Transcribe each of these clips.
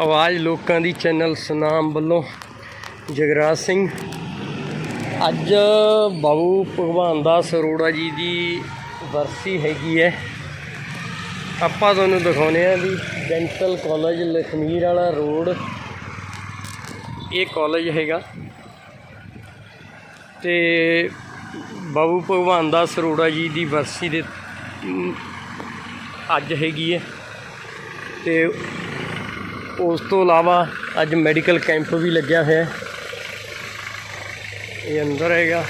ਆਵਾਜ਼ ਲੋਕਾਂ ਦੀ ਚੈਨਲ ਸੁਨਾਮ ਵੱਲੋਂ। ਜਗਰਾਜ ਸਿੰਘ, ਅੱਜ ਬਾਬੂ ਭਗਵਾਨ ਦਾਸ ਅਰੋੜਾ ਜੀ ਦੀ ਵਰਸੀ ਹੈਗੀ ਹੈ। ਆਪਾਂ ਤੁਹਾਨੂੰ ਦਿਖਾਉਂਦੇ ਆ ਵੀ ਡੈਂਟਲ ਕਾਲਜ ਲਖਮੀਰ ਵਾਲਾ ਰੋਡ, ਇਹ ਕਾਲਜ ਹੈਗਾ। ਤੇ ਬਾਬੂ ਭਗਵਾਨ ਦਾਸ ਅਰੋੜਾ ਜੀ ਦੀ ਵਰਸੀ ਦੇ ਅੱਜ ਹੈਗੀ ਹੈ। ਤੇ ਉਸ ਤੋਂ ਇਲਾਵਾ ਅੱਜ ਮੈਡੀਕਲ ਕੈਂਪ ਵੀ ਲੱਗਿਆ ਹੋਇਆ ਹੈ। ਇਹ ਅੰਦਰ ਹੈਗਾ।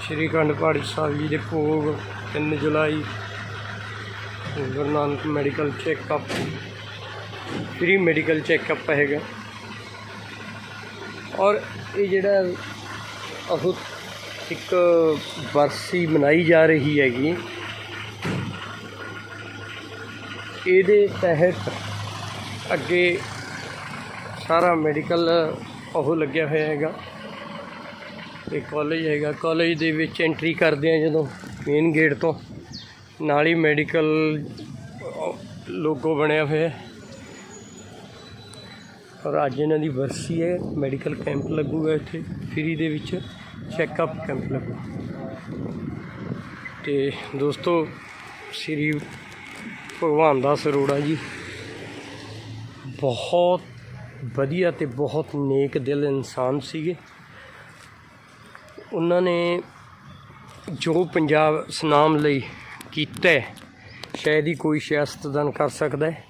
ਸ਼੍ਰੀ ਅਖੰਡ ਪਾਠ ਸਾਹਿਬ ਜੀ ਦੇ ਭੋਗ 3 July, Guru Nanak medical checkup. Free medical checkup ਹੈਗਾ। ਔਰ ਇਹ ਜਿਹੜਾ ਉਹ ਇੱਕ ਵਰਸੀ ਮਨਾਈ ਜਾ ਰਹੀ ਹੈਗੀ। ਇਹਦੇ ਤਹਿਤ ਅੱਗੇ ਸਾਰਾ ਮੈਡੀਕਲ ਉਹ ਲੱਗਿਆ ਹੋਇਆ ਹੈਗਾ। ਇਹ ਕਾਲਜ ਹੈਗਾ। ਕਾਲਜ ਦੇ ਵਿੱਚ ਐਂਟਰੀ ਕਰਦੇ ਆ ਜਦੋਂ ਮੇਨ ਗੇਟ ਤੋਂ। ਨਾਲ ਹੀ ਮੈਡੀਕਲ ਲੋਗੋ ਬਣਿਆ ਹੋਇਆ। ਹੈ ਔਰ ਅੱਜ ਇਹਨਾਂ ਦੀ ਵਰਸੀ ਹੈ। ਮੈਡੀਕਲ ਕੈਂਪ ਲੱਗੂਗਾ ਇੱਥੇ। ਫ੍ਰੀ ਦੇ ਵਿੱਚ ਚੈੱਕਅਪ ਕੈਂਪ ਲੱਗੂ। ਤੇ ਦੋਸਤੋ, ਸ੍ਰੀ ਭਗਵਾਨ ਦਾਸ ਅਰੋੜਾ ਜੀ। ਬਹੁਤ ਵਧੀਆ ਤੇ ਬਹੁਤ ਨੇਕ ਦਿਲ ਇਨਸਾਨ ਸੀਗੇ। ਉਹਨਾਂ ਨੇ ਜੋ ਪੰਜਾਬ ਸਨਾਮ ਲਈ ਕੀਤਾ ਹੈ, ਸ਼ਾਇਦ ਹੀ ਕੋਈ ਸਿਆਸਤਦਾਨ ਕਰ ਸਕਦਾ ਹੈ।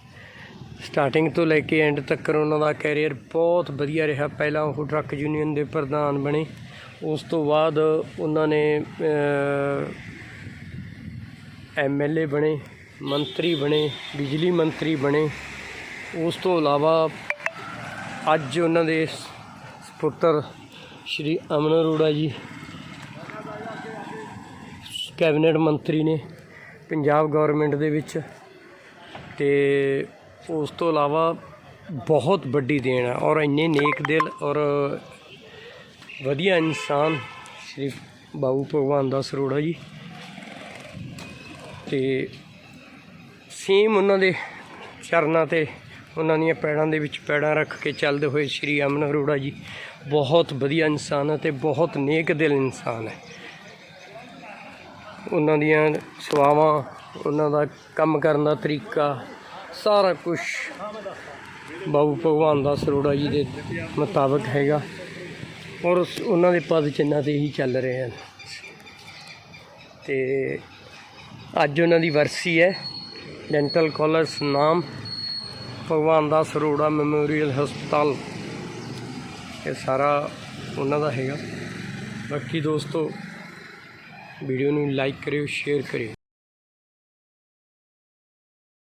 ਸਟਾਰਟਿੰਗ ਤੋਂ ਲੈ ਕੇ ਐਂਡ ਤੱਕ ਉਹਨਾਂ ਦਾ ਕੈਰੀਅਰ ਬਹੁਤ ਵਧੀਆ ਰਿਹਾ। ਪਹਿਲਾਂ ਉਹ ਟਰੱਕ ਯੂਨੀਅਨ ਦੇ ਪ੍ਰਧਾਨ ਬਣੇ। ਉਸ ਤੋਂ ਬਾਅਦ ਉਹਨਾਂ ਨੇ ਐਮਐਲਏ ਬਣੇ। ਮੰਤਰੀ ਬਣੇ, ਬਿਜਲੀ ਮੰਤਰੀ ਬਣੇ, ਉਸ ਤੋਂ ਇਲਾਵਾ ਅੱਜ ਉਹਨਾਂ ਦੇ ਪੁੱਤਰ ਸ਼੍ਰੀ ਅਮਨ ਅਰੋੜਾ ਜੀ, ਕੈਬਨਿਟ ਮੰਤਰੀ ਨੇ ਪੰਜਾਬ ਗਵਰਨਮੈਂਟ ਦੇ ਵਿੱਚ ਤੇ ਉਸ ਤੋਂ ਇਲਾਵਾ ਬਹੁਤ ਵੱਡੀ ਦੇਣ ਹੈ ਔਰ ਇੰਨੇ ਨੇਕ ਦਿਲ ਔਰ ਵਧੀਆ ਇਨਸਾਨ ਸ਼੍ਰੀ ਬਾਬੂ ਭਗਵਾਨ ਦਾਸ ਅਰੋੜਾ ਜੀ ਤੇ ਸੇਮ ਉਹਨਾਂ ਦੇ ਚਰਨਾਂ ਤੇ, ਉਹਨਾਂ ਦੀਆਂ ਪੈੜਾਂ ਦੇ ਵਿੱਚ ਪੈੜਾਂ ਰੱਖ ਕੇ ਚੱਲਦੇ ਹੋਏ ਸ਼੍ਰੀ ਅਮਨ ਅਰੋੜਾ ਜੀ ਬਹੁਤ ਵਧੀਆ ਇਨਸਾਨ ਹੈ ਤੇ ਬਹੁਤ ਨੇਕ ਦਿਲ ਇਨਸਾਨ ਹੈ। ਉਹਨਾਂ ਦੀਆਂ ਸੇਵਾਵਾਂ, ਉਹਨਾਂ ਦਾ ਕੰਮ ਕਰਨ ਦਾ ਤਰੀਕਾ, ਸਾਰਾ ਕੁਝ ਬਾਬੂ ਭਗਵਾਨ ਦਾਸ ਅਰੋੜਾ ਜੀ ਦੇ ਮੁਤਾਬਕ ਹੈਗਾ ਔਰ ਉਸ- ਉਹਨਾਂ ਦੇ ਪਦ ਚਿੰਨ੍ਹਾਂ ਤੇ ਹੀ ਚੱਲ ਰਹੇ ਹਨ। ਤੇ ਅੱਜ ਉਹਨਾਂ ਦੀ ਵਰਸੀ ਹੈ। ਡੈਂਟਲ ਕਾਲਜ ਨਾਮ ਭਗਵਾਨ ਦਾਸ ਅਰੋੜਾ ਮੈਮੋਰੀਅਲ ਹਸਪਤਾਲ। ਇਹ ਸਾਰਾ ਉਹਨਾਂ ਦਾ ਹੈਗਾ। ਬਾਕੀ ਦੋਸਤੋ, ਵੀਡੀਓ ਨੂੰ ਲਾਈਕ ਕਰਿਓ, ਸ਼ੇਅਰ ਕਰਿਓ।